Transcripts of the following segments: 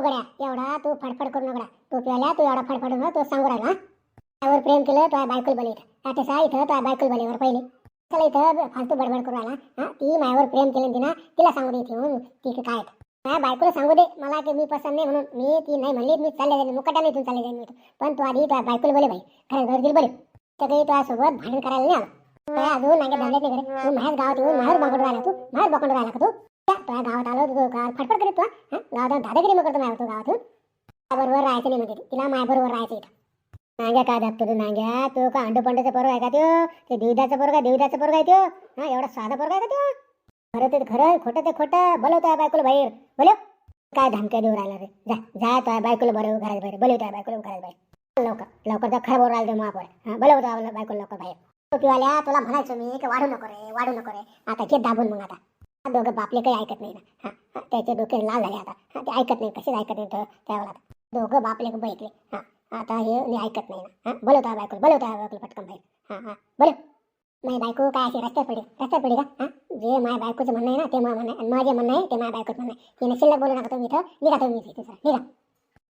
गड्या एवढा तू फडफड करू नका. तू प्याला तू एवढा फडफड न तू सांगू राहिला त्यावर प्रेम केलं तो बायकुल बली इथं. आता सा इथं तो बायकुल बलीवर पहिले. चला इथं फालतू बडबड करू राहिला हा? ती माझ्यावर प्रेम केलं तिनं तिला सांगू दे इथे ती काय माझ्या बायकोला सांगू दे मला की मी पसंत नाही म्हणून. मी ती नाही म्हणली मी चालले जाईन मुकट्याने इथून चालले जाईन मी पण तू आधी तुझ्या बायकोला बोले भाई खरं घर दिल बोले तर काही तुझ्यासोबत भांडण करायला नाही आला. अजून नागे धंद्यात नाही करे तू माझ्याच गावात येऊन माझ्याच बघून राहिला तू? माझ्याच बघून राहिला का तू? त्या तुझ्या गावात आलो तू गावात फटफट करीत तू गावात दादागिरी मग करतो माझ्या तू गावातून? बरोबर राहायचं नाही म्हणजे तिला माय बरोबर राहायचं इथं. नांग्या काय दाखतो तू नांग्या तो का अंडू पंडूचा पोरग आहे का त्यो? ते देवदाचा पोरग आहे देवदाचा पोरग आहे त्यो? हा एवढा साधा पोरग आहे का त्यो? खरं ते खरं खोटं ते खोटं. बोलवतो आहे बायकोला बाहेर. बोलव. काय धमक्या देऊ राहिला रे? जा जा तो आहे बायकोला बरं घरात बाहेर. बोलवतो आहे बायकोला घरात बाहेर. लवकर. लवकर जा खरं बोलू राहिलं महापौर हा बोलवतो बायकोला लवकर बाहेर. टोपीवाल्या तुला म्हणायचो मी की वाढू नको रे वाढू नको रे. आता घेत दाबून मग आता. दोघं बापले काही ऐकत नाही ना. हा त्याचे डोके लाल झाले आता. हा ते ऐकत नाही कसेच ऐकत नाही तर त्यावेळेला आता. दोघं बापले बैठले हा आता हे मी ऐकत नाही ना. हा बोलवता बायको बोलवता बायको पटकन बाहेर. हा हा बोल माझी बायको काय असे रस्त्यात पडे रस्त्यात पडे का? हा जे माझ्या बायकोचं म्हणणं आहे ना ते मला म्हणणं आहे. माझे म्हणणं आहे ते माझ्या बायकोचं म्हणणं आहे. तिने शिल्लक बोलू नका तुम्ही इथं. निघा तुम्ही इथे सर निघा.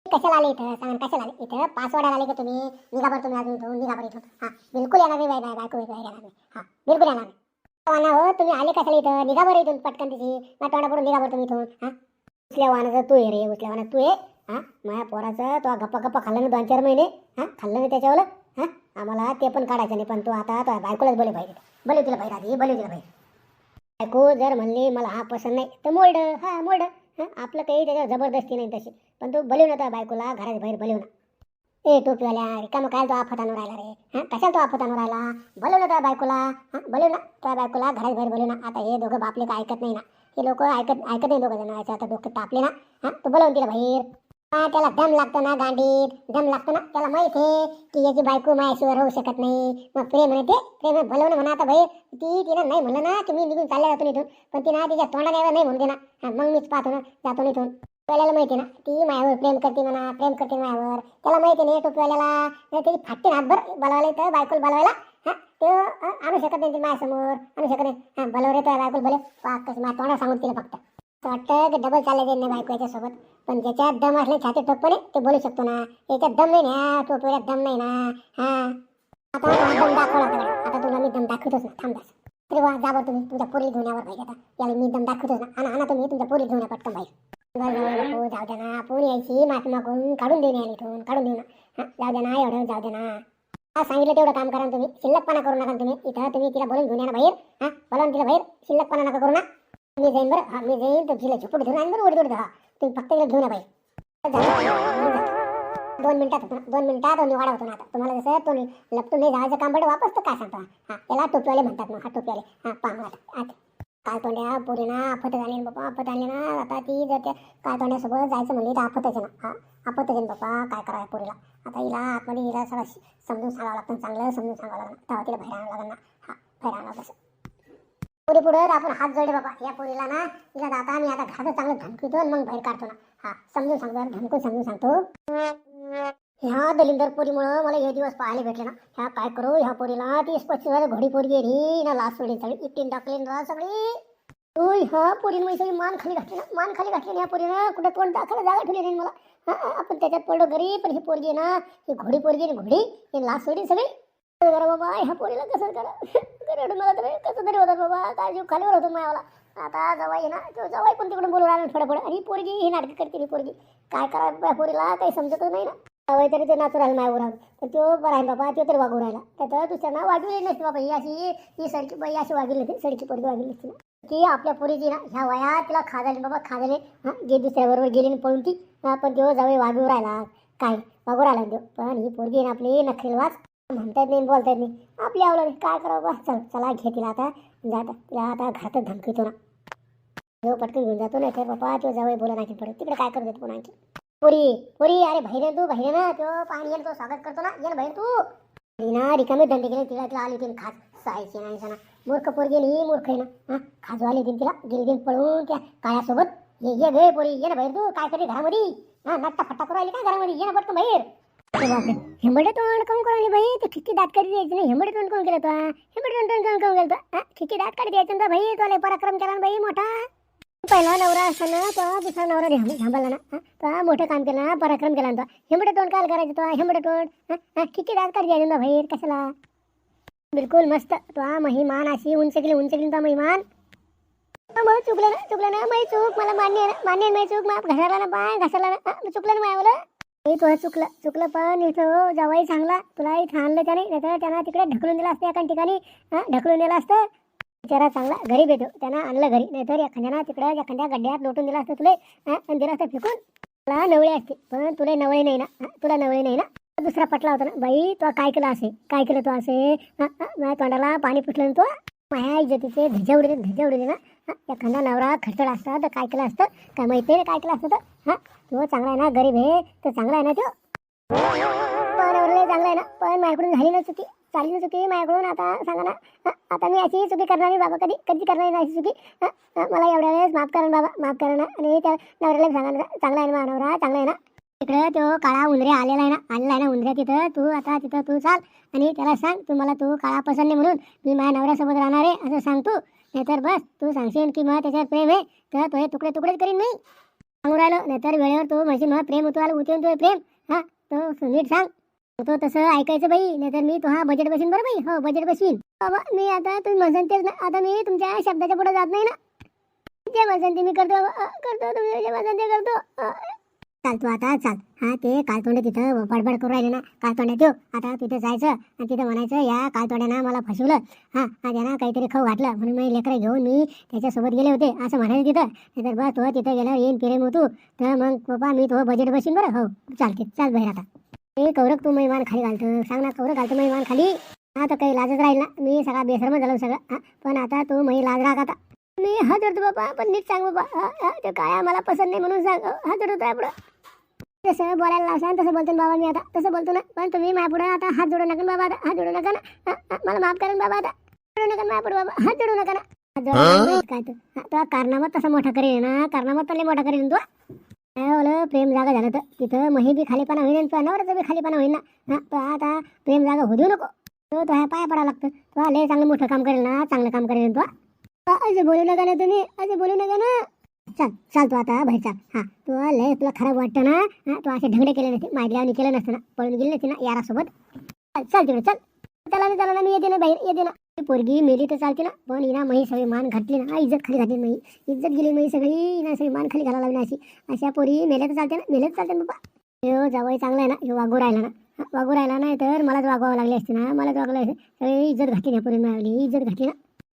कशाला आले इथं? सांगा कशाला आले? इथं पाच आले की तुम्ही निघा बरं तुम्ही अजून इथून निघा बरं इथून. हा बिलकुल येणार नाही बाय बायको येणार नाही. हा बिलकुल येणार नाही. वाना हो तुम्ही आले कशाला इथं? निघा बरं इथून पटकन तिची. माझ्या तोंडाकडून निघा बरं तुम्ही इथून हा? उचल्या वाहनाचं तू ये रे उचल्या वाहनात तू ये हा? माझ्या पोराचं तो गप्पा गप्पा खाल्लं ना दोन चार महिने हा? खाल्लं ना त्याच्यावर हा? आम्हाला ते पण काढायचं नाही पण तू आता तो बायकोलाच बोले पाहिजे. बोलव तिला बाहेर आधी बोलव तिला बाहेर बायको जर म्हणली मला हा पसंत नाही तर मोल्ड हा मोल्ड हा? आपलं काही त्याच्यावर जबरदस्ती नाही तशी. पण तू बोलव ना त्या बायकोला घराच्या बाहेर बोलव ना. ए टोपीवाल्या रिकामं काय तो आफत आणून राहिला रे? कशाला तो आफत आणून राहिला? बोलवलं ना त्या बायकोला. हा? बोलव ना त्या बायकोला घरात बाहेर बोलव ना. आता हे दोघं बापले काय ऐकत नाही ना. हे लोक ऐकत ऐकत नाही दोघं जण. याचं आता डोकं तापले ना. हा? तू बोलवून तिला बाहेर. हा त्याला दम लागतो ना गांडीत. दम लागतो ना. त्याला माहीत आहे की याची बायको माझ्याशिवाय राहू शकत नाही. मग प्रेम म्हणते प्रेम बोलवणं म्हणा आता भाई ती तिनं नाही म्हणलं ना की मी निघून चालल्या जातो इथून. पण ती तिच्या तोंडाने नाही म्हणते ना मग मीच पाहतो ना. जातो ना इथून. टोपीवाल्याला माहिती ना ती माझ्यावर प्रेम करते म्हणा प्रेम करते माझ्यावर त्याला माहिती नाही टोपीवाल्याला त्याची फाटते हातभर बोलावले तर बायकोल बोलावायला ते आणू शकत नाही ते माझ्यासमोर आणू शकत नाही. हा बोलवले तर बायकोल बोले कसं माझ्या तोंडा सांगून तिला फक्त. असं वाटतं की डबल चालले जाईल नाही बायको याच्यासोबत. पण ज्याच्यात दम असले छाती टोपणे ते बोलू शकतो ना. याच्यात दम नाही ना टोपीला दम नाही ना. हा. आता दम दाखवला आता तुला मी दम दाखवतोच ना. थांबदास तरी वा जाबर तुम्ही. तुमच्या पोरी घेऊन यावर पाहिजे आता. याला मी दम दाखवतोच ना. आणा आणा तुम्ही तुमच्या पोरी घेऊन या पटकन बाहेर बरं, बरं, नको, जाऊ द्या ना पोरी यायची मागून काढून देऊन यायला इथून काढून देऊ ना जाऊ द्या ना एवढं जाऊ द्या ना. हा सांगितलं तेवढं काम करा ना तुम्ही. शिल्लकपणा करू नका ना तुम्ही. इथं तुम्ही तिला बोलून घेऊन या ना बाहेर. हा बोलावून तिला बाहेर. शिल्लकपणा नका करू ना. मी जाईन बरं. हा मी जाईन तर तिला घेऊन बरं हा तुम्ही फक्त तिला घेऊन या बाहेर. दोन मिनिटात दोन मिनिटात दोन होतो ना आता. तुम्हाला जसं तो लपटून नाही जायचं काम वापस तर काय सांगता? हा त्याला टोपीवाले म्हणतात मग हा टोपीवाले. हा पहा आता. आता काल तोंड्या पोरीना आफत झाली ना बाबा आपत आली ना आता ती जर त्या तोंड्यासोबत जायचं म्हणली तर आपत आहे ना. हा आपत आहे बाबा काय करावं पुरीला. आता हिला आतमध्ये हिला सगळं समजून सांगावं लागतं चांगलं समजून सांगावं लागणार तेव्हा तिला बाहेर आणावं लागणार ना. हा बाहेर आणावं कसं पुढे पुढे आपण हात जोडले बाबा. या पुरीला ना तिला आता मी आता घरात चांगलं धमकीतो मग बाहेर काढतो ना. हा समजून सांगतो धमकून समजून सांगतो. ह्या दलिंदर पोरीमुळं मला हे दिवस पाहायला भेटले ना. ह्या काय करू ह्या पोरीला तीस पस्तीस हजार घोडी पोरगी रे ना लास्ट सोडली सगळी इट्टीन टाकली ना सगळी. तू ह्या पोरीमुळे सगळी मान खाली घातली ना. मान खाली घातली ना ह्या पोरीनं कुठं तोंड दाखवायला जागा ठेवली नाही मला. हा, आपण त्याच्यात पडलो घरी पण ही पोरगी ना ही घोडी पोरगी ना घोडी ही लास्ट सोडली सगळी. करा बाबा ह्या पोरीला कसं करा? रडून मला तरी कसं तरी होतं बाबा. काय जीव खालीवर होतो मायाला आता जवाई ना. तो जवाई पण तिकडून बोलू लागला थोडं थोडं आणि पोरगी ही नाटक करते ही पोरगी. काय करा पोरीला? काही समजतच नाही ना. जवाई तरी ते नाचू राहिला मायावर राहून तर तो बरा आहे बाबा तो तरी वागू राहिला. तर दुसऱ्यांना वागविली नसते बाबा. ही अशी ही सडकी बाई अशी वागली होती सडकी पोरगी वागली नसते की आपल्या पोरीची ना ह्या वयात तिला खाजाली बाबा खाजाले हां गे दुसऱ्याबरोबर गेली ना पळून ती पण तो जवळ वागू राहिला. काय? वागू राहिला तो. पण ही पोरगी ना आपली नखरेल वाच म्हणता येत नाही बोलता येत नाही. आपली आवलं काय करावं बा? चल चला घे तिला आता. जाता तिला आता घरातच धमकीतो ना. जो पटकन घेऊन जातो नाही तर बाबा तो जवळ बोला नाही पडत तिकडे काय करू देत पुन्हा आणखी? पोरी पोरी अरे बहिरे तू बहिरे ना तो पाणी येईल तो स्वागत करतो ना. ये ना बहीर तू. ना रिकामे धंदे केले तिला तिला आली तीन खास. सायची नाही सणा. मूर्ख पोरगी गेली मूर्ख आहे ना. हा खाजू आली तिने तिला. गेली तीन पळून त्या काळ्यासोबत. ये ये गे पोरी ये ना बाहेर तू. काय करी घरामध्ये? हा नट्टा फट्टा करू आली का घरामध्ये? ये ना पटकन बाहेर. अरे बापरे. हेंबडे तोंड काऊन करायला बाई. ते खिक्की दात काढी द्यायची नाही हेंबडे तोंड काऊन केलं तो हेंबडे तोंड काऊन काऊन केलं तो हा. खिक्की दात काढी द्यायचं ना भाई तुला पराक्रम केला ना बाई मोठा. पहिला नवरा असताना तो दुसरा नवरा थांब थांबला ना तो मोठं काम केलं ना पराक्रम केला ना तो. तोंड काय करायचं तो हेंबडे तोंड किती दात काढ द्यायचं ना बाहेर? कशाला? बिलकुल मस्त. तो महिमान अशी उंच केली उंच केली तो महिमान. मग चुकलं ना चुकलं ना माही चूक. मला मान्य आहे ना मान्य आहे माही चूक. मग घसरला ना पाय घसरला ना चुकलं ना मायावलं? हे तुला चुकलं चुकलं पण इथं हो, जवाई चांगला. तुलाही ठाणलं त्याने नाही तर त्यांना तिकडे ढकलून दिलं असतं एका ठिकाणी ढकलून दिलं असतं. बिचारा चांगला गरीब येतो त्यांना आणलं घरी. नाहीतर एखाद्यानं तिकडे एखाद्या गड्ड्यात लोटून दिला असतं तुले आणि दिलं असतं फेकून? तुला नवळे असते. पण तुला नवळे नाही ना? तुला नवळे नाही ना? दुसरा पटला होता ना? बाई तो काय केलं असे? काय केलं तो असे? हा, माझ्या तोंडाला पाणी पुटलं ना तो माया इज्जतीचे धजा उडले धजा उडले ना एखादा नवरा खडखड असता तर काय केलं असतं? काय माहिती ना काय केलं असतं तर? हा? तो चांगला आहे ना? गरीब आहे तो चांगला आहे ना तो? पण चांगला आहे ना? पण माझ्याकडून झाली नसती झाली ना चुकी माझ्याकडून आता सांगा ना आता मी अशी चुकी करणार नाही बाबा कधी कधी करणार नाही अशी चुकी. मला एवढ्या वेळेस माफ करा बाबा माफ करा ना. आणि त्या नवऱ्याला सांगा ना चांगला आहे ना नवरा चांगला आहे ना? तिकडे तो काळा उंदरे आलेला आहे ना आलेला आहे ना उंदऱ्या तिथं. तू आता तिथं तू चाल आणि त्याला सांग तू मला तू काळा पसंत नाही म्हणून. मी माझ्या नवऱ्यासोबत राहणार आहे असं सांग तू. नाहीतर बस तू सांगशील की मग त्याच्यावर प्रेम आहे. तर तो हे तुकडे तुकडेच करीन मी. सांगून राहिलो नाहीतर वेळेवर तू माझी मग प्रेम होतो आलं उतरून तुझे प्रेम. हा तो नीट सांग. तो तसं ऐकायचं बाई नाहीतर मी तो हा बजेट बसीन बरं बाई. हो बजेट बसवीन बाबा मी आता तुम्ही म्हणसान तेच ना. आता मी तुमच्या शब्दाच्या पुढे जात नाही ना. जे म्हणसान ते मी करतो. करतो तुम्ही जे म्हणसान ते करतो. चाल तू आता चाल. हा ते काळतोंडे तिथं बडबड करू राहिले ना. काळतोंड्यात येऊ. आता तिथं जायचं आणि तिथं म्हणायचं या कालतोंड्यानं मला फसवलं. हा हा त्यानं काहीतरी खाऊ घातलं. म्हणून मी लेकरं घेऊन मी त्याच्यासोबत गेले होते. असं म्हणायचं तिथं. नाहीतर बस तो तिथं गेल्यावर येईन पिरेम होतो तर मग पप्पा मी तो बजेट बसीन बरं. हो चालते. चाल बाहेर आता. ए कौरक तू मैमान खाली घालतो सांग ना कौरक घालतो मैमान खाली. हा तर काही लाजच राहील ना. मी सगळा बेसरमच झालो सगळं हा. पण आता तू मै लाज राख आता. मी हा जोडतो बाबा पण नीट सांग बाबा ते काय मला पसंत नाही म्हणून सांग हा. जोडतो आहे पुढं. तसं बोलायला लावसान तसं बोलतो ना बाबा मी आता. तसं बोलतो ना. पण तुम्ही माझ्या पुढे आता हात जोडू नका बाबा आता. हात जोडू नका ना. मला माफ करा बाबा आता. जोडू नका ना माझ्या पुढे बाबा. हात जोडू नका ना. काय तू हा, तो कारनामा तसा मोठा करेल ना कारनामा तर लय मोठा करेल तू काय प्रेम जागा झालं तर तिथं मही बी खालीपणा होईन आणि तुझ्या नवऱ्याचं बी खालीपणा होईन. ना हा तो आता प्रेम जागा होऊ देऊ नको. तो तो ह्या पाया पडावं लागतं. तो लय चांगलं मोठं काम करेल ना चांगलं काम करेल तो. हा, बोलू नका ना तुम्ही असं बोलू नका ना. चल चाल तू आता बाहेर चाल. हा तू लय तुला खराब वाटतं ना हा तू असे ढंगडे केले नसते मागल्यावर केलं नसतं ना पळून गेली नसते ना यारासोबत. चल तिकडे चल. चला ना चला ना मी येते ना बाहेर येते ना. पोरगी मेली तर चालते ना पण हिना मही सगळी मान घातली ना इज्जत खाली घातली नाही इज्जत गेली मही सगळी हिना सगळी मान खाली घालायला लागली अशी. अशा पोरी मेल्या तर चालते ना मेल्या तर चालते ना बाबा. हो जावई चांगला आहे ना हे वागू राहिला ना. वागू राहिला नाही तर मलाच वागवावं लागली असते ना मलाच वागलं असते. सगळी इज्जत घातली ना पोरी मिळाली इज्जत घातली ना.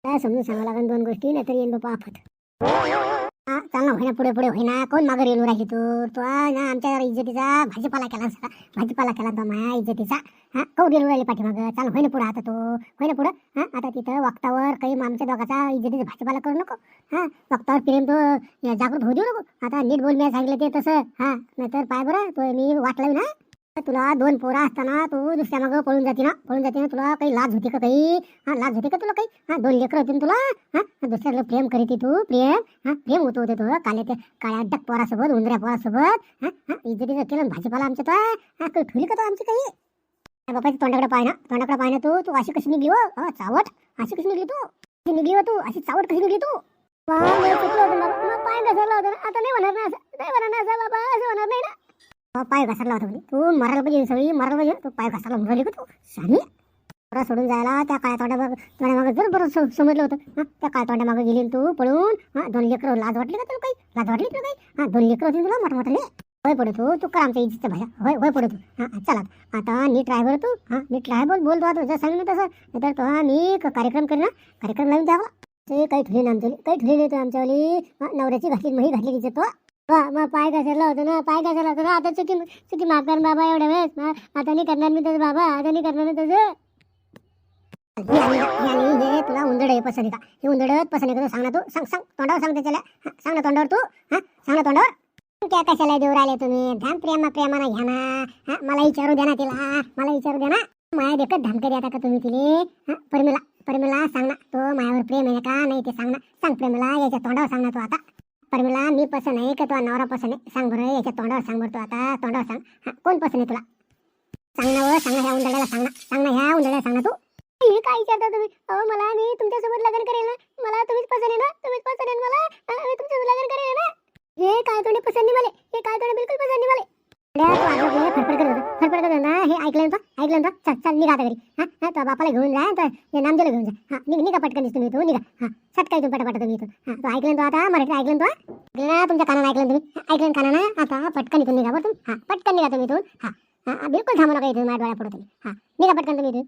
काय समजून सांगावं लागेल दोन गोष्टी नाहीतर येईन बाबा आफत. हा चांगला होईना पुढे पुढे होईना. कोण मागं रेलू राहिली तू तो ना आमच्या इज्जतीचा भाजीपाला केला सगळा भाजीपाला केला तो माया इज्जतीचा. हा कौ गेलो राहिले पाठीमागं. चाल होईना पुढं आता तो. होईना पुढं. हा आता तिथं वक्तावर काही आमच्या दोघाचा इज्जतीचा भाजीपाला करू नको. हा वक्तावर प्रेम तो जागृत होऊ देऊ नको. आता नीट बोल मी सांगितलं ते तसं. हा नाहीतर पाय बरं तो मी वाटलं ना. तुला दोन पोरं असताना तू दुसऱ्या मागं पळून जाते ना? पळून जाते ना तुला? काही लाज होती का काही? हा लाज होती का तुला काही? हा दोन लेकरं होती ना तुला? हा दुसऱ्याला प्रेम करीत तू प्रेम? हा प्रेम होतो होते तुला काले ते काळ्या डक पोरासोबत उंदऱ्या पोरासोबत हा हा केलं भाजीपाला आमच्या तो हा काही ठुली का तो आमची काही? त्या तोंडाकडे पाय ना. तोंडाकडे पाय ना तू. तू अशी कशी निघली हो? चावट. अशी कशी निघली तू? कशी निघली हो तू? अशी चावट कशी निघली तू? पाय घसरला होता. आता नाही होणार ना असं. नाही होणार ना असं बाबा. असं होणार नाही ना. तो पाय घसरला होता म्हणजे तू मरायला पाहिजे सगळी मरायला पाहिजे तू पाय घसरला म्हणून का तू सानी पोरा सोडून जायला त्या काळ्या तोंडा मागं जर बरं समजलं होतं. हां त्या काळ्या तोंडा मागं गेली तू पळून हां दोन लेकरं लाज वाटली का तुला काही? लाज वाटली तुला काही? हां दोन लेकरं होती तुला मोठं होय पडतो तू तू कर आमच्या इच्छित भाया. होय होय पडू तू. चला. आता नीट राय तू. हा नीट राय बोल तू जसं सांगितलं तसं. तर तो मी कार्यक्रम करेन ना कार्यक्रम लावून द्यावा ते काही ठुले ना आमच्या काही ठुले नाही तू आमच्यावाली नवऱ्याची घातली मही घातली तिचं तो. वा, मग पाय घसरला होता ना पाय घसरला होता ना. आता चुकी चुकी माफ कर बाबा एवढ्या वेळेस. आता नाही करणार मी तसं बाबा आता नाही करणार मी तसं हे तुला उंदड आहे पसंत का? हे उंदडच पसंत का सांग ना तू. सांग सांग तोंडावर सांग त्याच्याला. सांग ना तोंडावर तू. हा सांग ना तोंडावर. त्या कशाला देऊ राहिले तुम्ही? धाम प्रेमा प्रेमानं घ्या ना. हा मला विचारू द्या ना तिला. मला विचारू द्या ना. माया देखत धमकरी देता का तुम्ही तिले? हा परमिला परमिला सांग ना. तो मायावर प्रेम आहे का? नाही ते सांग ना. सांग प्रेमला याच्या तोंडावर सांग ना तू आता. परमिला मी पसंत आहे का तुला नवरा पसंत आहे? सांग बरं याच्या तोंडावर सांग बरं तू आता तोंडावर सांग. हा कोण पसंत आहे तुला? सांग ना सांग ह्या उंदड्याला सांग ना सांग ना ह्या उंदड्याला सांग ना तू. हे काय विचारता तुम्ही? अहो मला मी तुमच्यासोबत लग्न करेल ना? मला तुम्हीच पसंत आहे ना? तुम्हीच पसंत आहे मला? मी तुमच्यासोबत लग्न हे काय तोंडे पसंत नाही मला? हे काय तोंडे बिलकुल पसंत नाही मला? फडफड करत होता. फडफड करत होता हे ऐकलं ना ऐकलं ना चल चल निघा आता घरी. हा हा तो बापाला घेऊन जा तर नामदेला घेऊन जा. हा निघ निघा पटकन दिसतो मी तू निघा. हा सटकाय तू पटापट तुम्ही इथून. हा तू ऐकलं ना तू आता? मराठी ऐकलं ना तू? ऐकलं तुमच्या कानानं ऐकलं तुम्ही? ऐकलं ना कानानं? आता पटकन इथून निघा बरं तुम्ही. हा पटकन निघा तुम्ही इथून. हा हा बिलकुल थांबू नका इथून माझ्या डोळ्या पुढे तुम्ही. हा निघा पटकन तुम्ही इथून.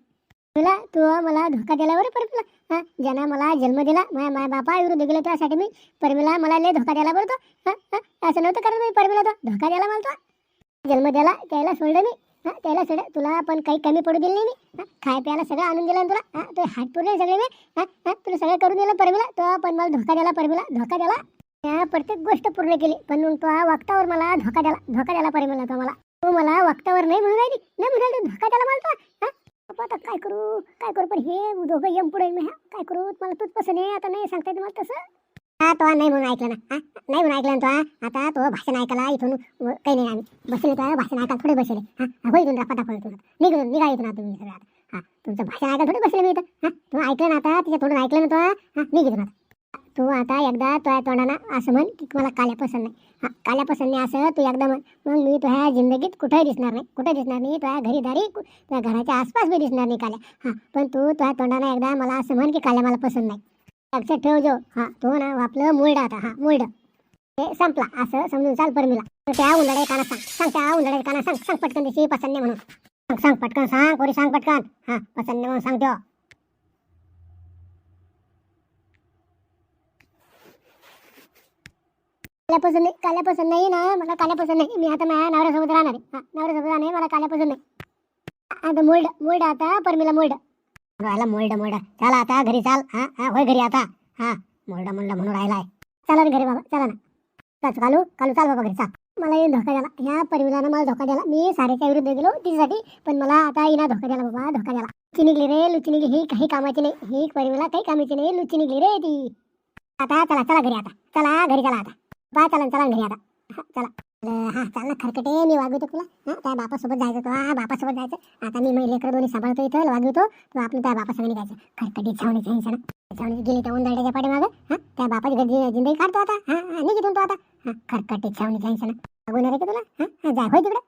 तुला तू मला धोका दिला बरं परत तुला हा ज्यानं मला जन्म दिला माझ्या माझ्या बापा विरुद्ध गेलो त्यासाठी मी परमीला मला लय धोका द्यायला बरं तो. हा, हा, असं नव्हतं कारण मी परमीला तो. धोका द्यायला मला तो. जन्म द्यायला त्याला सोडलं मी हा त्याला सोड तुला पण काही कमी पडू दिलं नाही मी. हा, खाय प्यायला सगळं आणून दिलं तुला. हा तो हात पुरले सगळे मी हा हा तुला सगळं करून दिलं परमिला तो पण मला धोका द्यायला परमिला धोका द्यायला? त्या प्रत्येक गोष्ट पूर्ण केली. पण मग तो वक्तावर मला धोका द्याला धोका द्यायला परमिला तो मला. तू मला वक्तावर नाही म्हणून राहिली. नाही म्हणून तू धोका द्यायला मला तो. हा आता काय करू? काय करू? पण हे दोघं यम पुढे मी हा, काय करू? मला तूच पसंत आहे. आता नाही सांगता येत मला तसं. हा तो नाही म्हणून ऐकलं ना. हा नाही म्हणून ऐकलं ना तो आता तो भाषण ऐकायला इथून व- काही नाही आम्ही. बसले तर भाषण ऐकायला थोडे बसले. हा हा, होय इथून दाखवलं तुला निघून निघा इथून आता तुम्ही सगळं आता. हा तुमचं भाषण ऐकायला थोडे बसले मी इथं. हा तू ऐकलं ना आता तिच्या तोंडून ऐकलं ना तो हा निघ इथून आता. तू आता एकदा तुझ्या तोंडाना असं म्हण की मला काल्या पसंत नाही. हा काल्या पसंत नाही असं तू एकदा म्हण. मग मी तुझ्या जिंदगीत कुठेही दिसणार नाही. कुठे दिसणार नाही. तुझ्या घरी दारी तुझ्या घराच्या आसपास बी दिसणार नाही काल्या. हा पण तू तुझ्या तोंडाना एकदा मला असं म्हण की काल्या मला पसंत नाही. लक्षात ठेव जो. हा तो ना आपलं मुळड आता हा मुळड ते संपला. असं समजून चाल परमिला तर त्या उंदडे काना सांग. सांग त्या उंदडे काना सांग. सांग पटकन दिशी पसंत म्हणून. सांग सांग पटकन सांग कोरी सांग पटकन. हा पसंत म्हणून सांग त्यो काल्यापासून नाही काल्यापासून नाही ना. मला काल्यापासून नाही. मी आता माझ्या नवऱ्यासोबत राहणार आहे. हा नवऱ्यासोबत राहणार आहे. मला काल्यापासून नाही. आता मुळड मुळड आता परमिला मुळड राहिला मोल्ड मोल्ड. चला आता घरी चाल. हा हा होय घरी आता. हा मोल्ड मोल्ड म्हणून राहिलाय. चला ना घरी बाबा चला ना. चल कालू कालू चाल बाबा घरी चाल. मला येऊन धोका द्याला. ह्या परिवारानं मला धोका द्याला. मी सारेच्या विरुद्ध गेलो तिच्यासाठी पण मला आता येणार धोका द्याला बाबा धोका द्याला. लुची निघली रे लुची निघली. ही काही कामाची नाही. ही परिवारला काही कामाची नाही. लुची निघली रे ती. आता चला चला घरी आता. चला घरी चला आता. बा चला चला घरी आता. हा, चला. हा चांगला खरकटे मी वागवतो तुला. हा त्या बापासोबत जायचं तो हा बापासोबत जायचं. आता मी लेकर दोन्ही सांभाळतो इथं वागवतो तू आपलं त्या बापासंग निघायचं खरकटी छावणी छान छावणी. गेली त्या उंदाड्याच्या पाठीमागं. हा त्या बापाची घरी जिंदगी काढतो आता. हा हा निघितून तो आता. हा खरकटी छावणी छान वागवणार आहे का तुला? हा जाय होय तिकडे.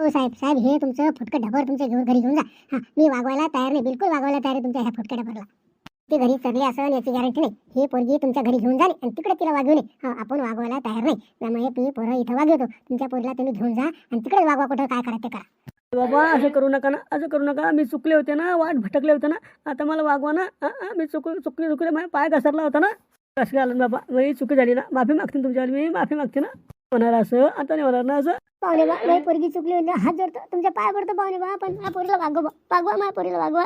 हो साहेब साहेब हे तुमचं फुटकं ढबर तुमच्या घेऊन घरी घेऊन जा. हा मी वागवायला तयार नाही. बिलकुल वागवायला तयार आहे तुमच्या ह्या फुटक्या ढबरला. ते घरी चरले असं याची गॅरंटी नाही. ही पोरगी तुमच्या घरी घेऊन जाणे आणि तिकडे तिला वागवणे. हा आपण वागवायला तयार नाही. त्यामुळे ती पोरं इथं वागवतो तुमच्या पोरीला तुम्ही घेऊन जा आणि तिकडे वागवा कुठं काय करायचं ते करा. बाबा असं करू नका ना असं करू नका. मी चुकले होते ना वाट भटकले होते ना. आता मला वागवा ना. मी चुक चुकले चुकले माझ्या पाय घसरला होता ना. कसं घालून बाबा? मी चुकी झाली ना. माफी मागते तुमच्यावर मी माफी मागते ना. होणार असं आता नाही होणार ना असं. पाहुणे बा माझी पोरगी चुकली होती. हात जोडतो. तुमच्या पाया पडतो पाहुणे बा पण माझ्या पोरीला वागवा. वागवा माझ्या पोरीला वागवा.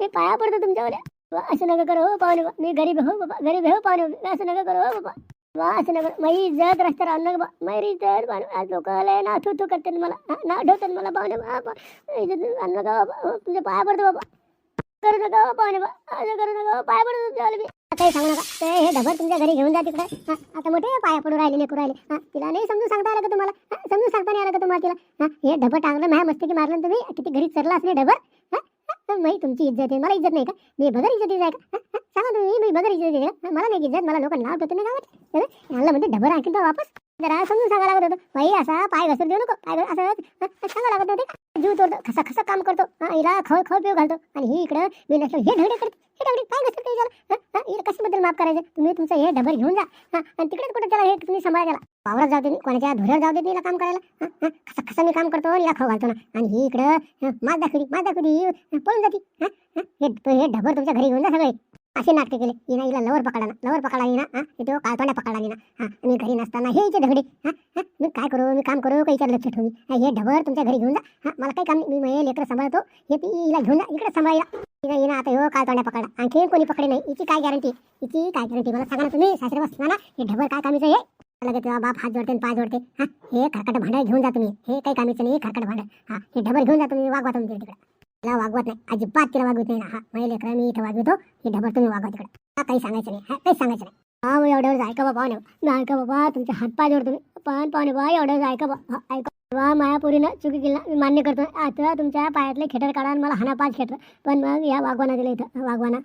मी पाया पडतो तुमच्यावर बा, असं नका करू हो पाहुणे बा मी गरीब हो बाबा गरीब हो पाहुणे असं नका करू हो बाबा. वा असं नका माझी इज्जत रस्त्यावर आणलं नका बा माझी इज्जत पाहुणे आज लोक आले ना तू तू करते मला ना ठेवतात मला पाहुणे बा इज्जत बाबा. हो, तुमच्या पाया पडतो बाबा. करू नका हो पाहुणे बा असं करू नका हो, पाया पडतो तुमच्यावाले मी. काही सांगू नका. ते हे ढबर तुमच्या घरी घेऊन जा तिकडे. आता मोठे पाया पडून राहिले लेकरू राहिले. हा, तिला नाही समजून सांगता आलं का तुम्हाला? समजून सांगता नाही आलं का तुम्हाला तिला? हा, हे ढबर टांगलं माझ्या मस्तकी मारलं ना तुम्ही? किती घरी चरला असणे ढबर? हा, तर माही तुमची इज्जत आहे मला इज्जत नाही का? मी बगर इज्जत आहे का? सांगा तुम्ही मी बगर इज्जत आहे मला नाही इज्जत मला लोक नाव ठेवतो नाही गावात यांना म्हणते डबर आणखी वापस. जरा समजून सांगा लागत होतं. बाई असा पाय घसर देऊ नको. पाय असं सांगा लागत होते जीव तोडतो. खसा खसा काम करतो. हिला खाऊ खाऊ पिऊ घालतो. आणि ही इकडं मी नसलो हे ढगडे करते. हे ढगडे पाय घसरते हिला हिला कशाबद्दल माफ करायचं? तुम्ही तुमचं हे डबर घेऊन जा. आणि तिकडेच कुठं त्याला हे तुम्ही सांभाळा त्याला वावरात जाऊ तुम्ही कोणाच्या धुऱ्यावर जाऊ देत तिला काम करायला. खसा खसा मी काम करतो हिला खाऊ घालतो ना. आणि ही इकडं माझ दाखवली माझ दाखवली पळून जाते. हे हे ढबर तुमच्या घरी घेऊन जा सगळे. असे नाटके केले. हिना हिला लवर पकडा ना लवर पकडा ना हा तो हो, काळतोंड्या पकडला ना हा मी घरी नसताना हे इथे ढगडे हा हा मी काय करू मी काम करू काही लक्ष ठेवू हे ढबर तुमच्या घरी घेऊन जा. हा मला काही काम मी माझे लेकर सांभाळतो. हे ती हिला घेऊन जा. इकडे सांभाळा. हिला हिना आता हो काळतोंड्या पकडा आणखी कोणी पकडे नाही. हिची काय गॅरंटी हिची काय गॅरंटी मला सांगा ना तुम्ही. सासरे बसता ना हे ढबर काय कामीचं हे लगे तेव्हा बाप हात जोडते पाय जोडते. हा हे खरकट भांडं घेऊन जा तुम्ही. हे काही कामीचं नाही. खरकट भांडं. हा हे ढबर घेऊन जा तुम्ही. वागवा तुमच्या तिकडे. तिला वागवत नाही. अजिबात तिला वागवत नाही. ना हा माझ्या लेकरा मी इथं वागवतो. हे ढबर तुम्ही वागवा तिकडे. हा काही सांगायचं नाही. हा काही सांगायचं नाही. हा मग बा ऐका बाबा ऐका बाबा तुमच्या हात पाय जोडतो पण पाहुणे बा एवढं ऐका बा. हा, ऐका वा मायापुरीनं चुकी केली ना मी मान्य करतो. आता तुमच्या पायातले खेटर काढा आणि मला हाना पाच खेटर. पण मग या वागवाना दिलं इथं. वागवाना.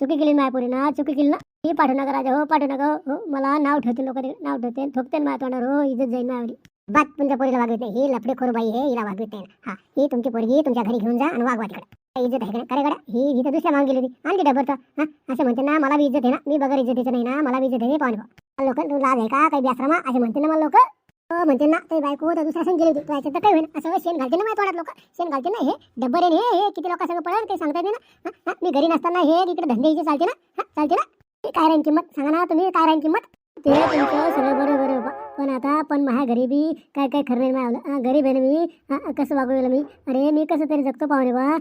चुकी केली मायापुरीनं चुकी केली ना. मी पाठवू नका राजा हो पाठवू नका हो. हो मला नाव ठेवते लोक नाव ठेवते ठोकते माझ्या तोंडावर. हो इज्जत जाईल मायावरी. बात तुमच्या पोरीला वागवित नाही ही लफडे बाई हे हिला वागवित नाही हा ही तुमची पोरगी तुमच्या घरी घेऊन जा आणि वागवा तिकडे. इज्जत आहे का करे गड्या. ही ही तर दुसऱ्या मागून गेली होती. आणखी डबरचा. हा असं म्हणते ना मला बी इज्जत आहे ना. मी बगर इज्जतीचं नाही ना. मला बी इज्जत आहे पाहून लोक तू लाज आहे का? काही बेसरमा असे म्हणते ना मला लोक. हो, म्हणते ना ते बायको तर दुसऱ्या संग गेली होती. त्याच्यात तर काही होईल असं शेण घालते ना माझ्या तोंडात लोक. शेण घालते ना हे. डब्बर आहे हे किती लोकांसंग पडेल काही सांगता येते ना. मी घरी नसताना हे तिकडे धंदे चालते ना. हा, चालते ना. काय राहील किंमत? सांगा ना तुम्ही काय राहील किंमत? ते तुमचं सगळं बरोबर पण आता पण माझ्या घरी काय काय खरं नाही माझ्या गरीब आहे ना मी. कसं वागवेल मी? अरे मी कसं तरी जगतो पाहुणे बा.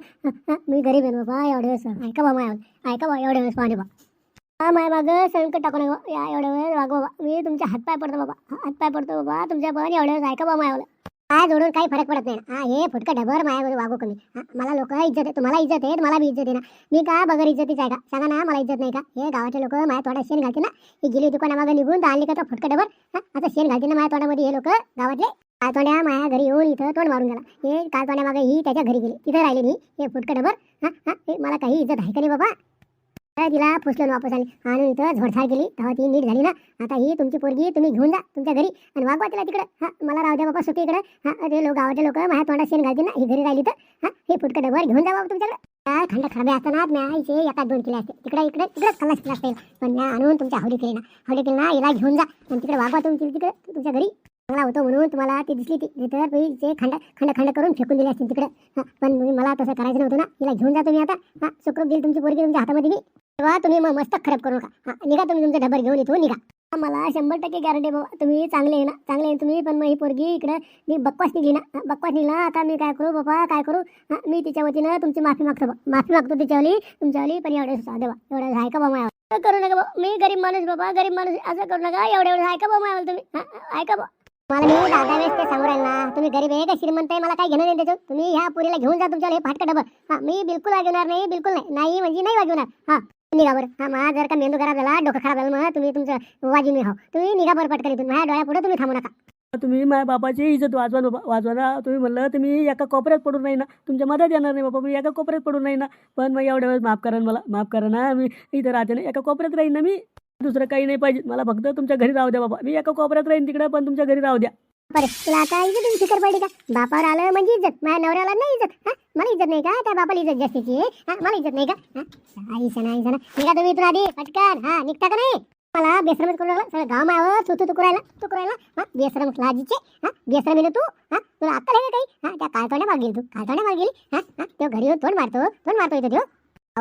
मी गरीब आहे ना बाबा एवढ्या वेळेस. ऐका बा माझ्या ऐका बा एवढ्या वेळेस पाहुणे बा. हा माय मागं संकट टाकू नका. या एवढ्या वेळेस वागवा बाबा मी तुमच्या हातपाय पडतो बाबा. हातपाय पडतो बाबा तुमच्या पण एवढ्या वेळेस. ऐका बा मायावलं काय जोडून काही फरक पडत नाही. हा हे फुटका डबर मायामध्ये वागू कमी. हा, मला लोक इज्जत आहे तुम्हाला इज्जत आहे मला बी इज्जत आहे ना. मी का बगर इज्जतीच आहे का? सांगा ना मला इज्जत नाही का? हे गावाचे लोक माझ्या तोंडात शेण घालते ना. ही गेली दुकाना मागं निघून तर आणली का तो फुटका डबर हा, आता शेण घालते ना माझ्या तोंडामध्ये हे लोक गावातले? काळतोंड्या माझ्या घरी येऊन इथं तोंड मारून गेला. हे काळतोंड्या मागे ही त्याच्या घरी गेली. तिथं राहिली मी हे फुटका डबर हा हा मला काही इज्जत आहे का नाही बाबा? काय तिला फुसलून वापस आली. आणि इथं झोडझाड केली. तेव्हा ती नीट झाली ना. आता ही तुमची पोरगी तुम्ही घेऊन जा तुमच्या घरी आणि वागवा तिला तिकडे. हा मला राहू द्या बाबा सुट्टी इकडं. हा ते लोक गावाचे लोक माझ्या तोंडात शेण घालतील ना. ही घरी राहिली तर. हा हे फुटकं डबर घेऊन जा बाबा तुमच्याकडे. काय खंड खराबे असताना मी आईचे एका दोन किलो असते. तिकडे इकडे तिकडेच कल्ला शिकला असते पण मी आणून तुमच्या हवडी केली ना हवडी केली ना हिला घेऊन जा आणि तिकडे वागवा तुमची तिकडे तुमच्या घरी. चांगला होतो म्हणून तुम्हाला ती दिसली ती. तर ते खंड खंड खंड करून फेकून दिले असतील तिकडे. पण मला तसं करायचं नव्हतं ना. हिला घेऊन जा तुम्ही आता. हा सुखरूप दिली तुमची पोरगी तुमच्या हातामध्ये मी तेव्हा तुम्ही मग मस्त खराब करू नका. हा, निघा तुम्ही तुमचा डबर घेऊन इथून निघा. मला शंभर टक्के गॅरंटी बाबा तुम्ही चांगले आहे ना? चांगले आहे तुम्ही? पण मग ही पोरगी इकडं मी बकवास निघली ना? बकवास निघला आता मी काय करू बाबा? काय करू? हा, मी तिच्या वतीनं तुमची माफी मागतो माफी मागतो तिच्यावली तुमच्यावली पण एवढे देवा. एवढं आहे का बाबा करू नका बाबा मी गरीब माणूस बाबा गरीब माणूस असं करू नका. एवढे एवढं आहे का मला तुम्ही? ऐका बा? मला मी दादा वेळेस ते सांगू राहिला तुम्ही गरीब आहे का श्रीमंत आहे? मला काही घेणं नाही त्याच्यात तुम्ही ह्या पुरीला घेऊन जा तुमच्या हे फाटका डबल हा मी बिलकुल वागवणार नाही बिलकुल नाही. नाही म्हणजे नाही वागवणार. हा. निघा बरं. हा माझा जर का मेंदू खराब झाला डोकं खराब झालं मग तुम्ही तुमचं वाजी मी हो. तुम्ही निघा बरं पटकन इथून. माझ्या डोळ्यापुढे तुम्ही थांबू नका. तुम्ही माझ्या बापाची इज्जत वाजवा वाजवा ना तुम्ही म्हणलं तुम्ही एका कोपऱ्यात पडून नाही ना. तुमच्या मदत येणार नाही बाबा मी एका कोपऱ्यात पडून नाही ना. पण मग एवढ्या वेळेस माफ करा मला. माफ करा ना मी इथं राहते ना. एका कोपऱ्यात राहीन ना मी. दुसरं काही नाही पाहिजे. मला फक्त तुमच्या घरी राहू द्या बाबा. मी एका कोपऱ्यात राहीन तिकडं पण तुमच्या घरी राहू द्या. बरं तुला आता इज्जत फिकर पडली का? बापावर आलं म्हणजे इज्जत माझ्या नवऱ्याला नाही इज्जत हा? मला इज्जत नाही का? त्या बापाला इज्जत जास्तीची आहे हा? मला इज्जत नाही का? हा? आई सणा आई सणा. निघा तुम्ही इथून आधी पटकन. हा निघता का नाही? मला बेसरमच करू लागला. सगळं गाव मायावर तू तू तू करायला तू करायला हा? बेसरम लाजीचे हा? बेसरम येणं तू? हा? तुला आता नाही का काही? हा त्या काळतोंड्या मागेल तू काळतोंड्या मागेल. हा? हा? तो घरी येऊन तोंड मारतो तोंड मारतो इथं तो.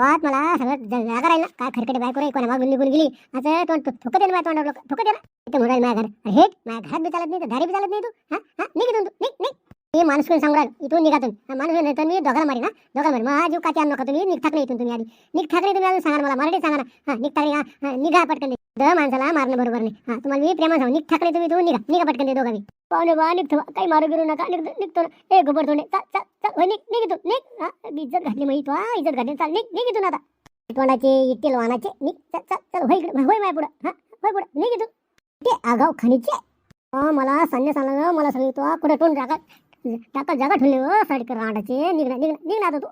गावात मला सगळं जागा राहिला. काय खरकटे बायको रे कोणा मागून निघून गेली? असं तोंड ठोकत येईल माझ्या तोंडावर लोक? ठोकत येईल इथं म्हणाल माझ्या घर अरे हे माझ्या घरात बी चालत नाही तर दारी बी चालत नाही तू? हा? हा? निघ तू. निघ निघ. मी माणूस कोण सांगू राहिलो. इथून निघा तुम्ही माणूस नाही तर मी दोघाला मारी ना दोघाला मारी मग जीव काठी आणू नका. तुम्ही निघ ठाकरे इथून तुम्ही आधी. निघ ठाकरे तुम्ही अजून सांगा मला. मराठी सांगा ना. हा निघ ठाकरे हा, निघा पटकन. द माणसाला मारणं बरोबर नाही. हा तुम्हाला मी प्रेमा सांगू. निघ ठाकरे तुम्ही इथून निघा. निघा पटकन ते दोघा बी. पाहुणे बा निघतो काही मारू गिरू नका. निघतो निघतो ना. ए गोबर तोंडे. चल चल चल निघ निघ इथून. निघ. हा इज्जत घातली मग इथं. इज्जत घातली. चाल निघ निघ इथून आता. तोंडाचे इट्टेल वाहनाचे निघ. चल चल चल. होय इकडे. होय माय पुढं. हा होय पुढं. निघ इथून. ते आगाव खाणीचे मला सांगणे सांगा मला सांगितलं तो कुठे तोंड जागा टाका जागा ठेवली हो साडकर रांडाचे निघणार निघणार निघणार आता तू.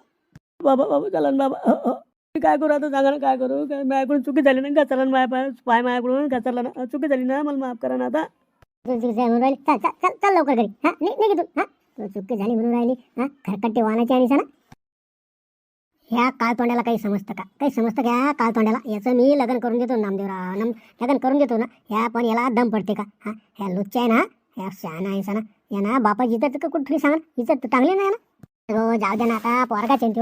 बाबा बाबा चला ना बाबा. मी काय करू आता सांगा ना काय करू? काय माझ्याकडून चुकी झाली ना घसरला ना माझ्या पाय पाय माझ्याकडून घसरला ना. चुकी झाली ना मला माफ करा ना आता. तुझी म्हणून राहिली. चल चल चल चल लवकर घरी. हा निघ निघ हा तू चुकी झाली म्हणून राहिली. हा खरकट्टे वाहनाची आणि ना. ह्या काळतोंड्याला काही समजतं का? काही समजतं का ह्या काळतोंड्याला? याचं मी लग्न करून देतो नामदेवराव नम लग्न करून देतो ना. ह्या पण याला दम पडते का? हा ह्या लुच्च्या आहे ना या शहाणा आहे सणा या ना बापा इज्जत का कुठली सांगा इज्जत चांगली नाही ना? हो जाऊ द्या ना आता पोरगा चेंटो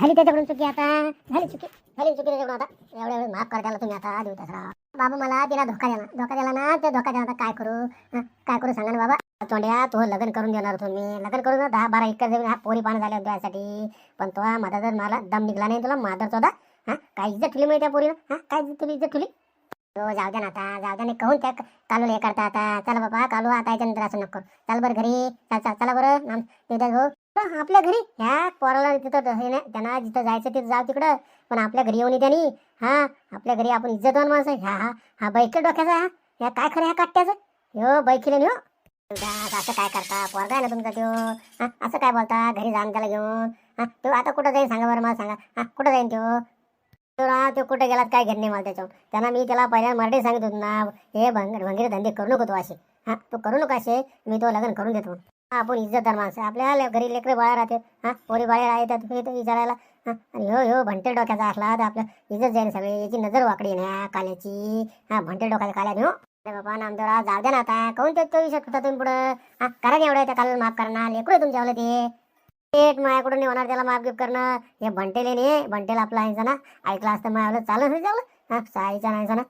झाली त्याच्याकडून चुकी आता. झाली चुकी झाली चुकी त्याच्याकडून आता. एवढ्या वेळ माफ कर त्याला तुम्ही आता देऊ तसरा बाबा मला तिला धोका द्या धोका द्याला ना ते धोका द्या आता काय करू? हा, काय करू सांगा ना बाबा? तोंड्या तो लग्न करून देणार तुम्ही लग्न करून दहा बारा एकर जमीन हा पोरी पाणी झाले होते यासाठी पण तो माझा जर मला दम निघला नाही तुला मादर चौदा हा काय इज्जत ठेवली माहिती त्या पोरीला? हा काय इज्जत तुला इज्जत ठेवली? हो जाऊ द्या ना आता जाऊ द्या नाही कहून त्या कालूला हे करता आता. चला बाबा कालू आता याच्यानंतर असं नको. चल बरं घरी. चल चल चला बरं. नाम भाऊ. हो, आपल्या घरी. ह्या पोराला तिथं हे नाही त्यांना जिथं जायचं तिथं जाऊ तिकडं. पण आपल्या घरी येऊन त्यांनी हा आपल्या घरी आपण इज्जतवान माणसं ह्या हा हा बैके डोक्याचा हा. ह्या काय खरं ह्या काट्याचं? हो. बैकिले हो असं काय करता? पोरगा आहे ना तुमचा त्यो? हा असं काय बोलता? घरी जाऊन त्याला घेऊन. हा तो आता कुठं जाईन? सांगा बरं मला सांगा. हा कुठं जाईन त्यो? तो तो कुठे गेलात काय घेत नाही मला त्याच्यावर? त्यांना मी त्याला पहिल्या मराठी सांगित होतो ना हे भंग भंगीरे धंदे करू नको तो असे. हा तो करू नको असे? मी तो लग्न करून देतो. आपण इज्जतदार माणसं. आपल्या घरी लेकरे बाळा राहते. हा पोरी बाळा येतात हे तर विचारायला आणि हो हो भंटे डोक्याचा असला तर आपल्या इज्जत जाईल सगळे. याची नजर वाकडी ना काल्याची. हा भंटे डोक्याच्या काल्याने हो. अरे बाबा नामदेवरा जाऊ द्या ना आता. काऊन ते तो विषय होता तुम्ही पुढं? हा करा एवढं त्या काल माफ करणार लेकरू तुमच्यावर ते. एक माझ्याकडून नाही होणार त्याला माफ गिफ्ट करणं. हे भंटेले नाही भंटेला आपला आहे ना. ऐकला असतं माझ्यावाला चालत नाही त्याला हा साईचा नाही ना.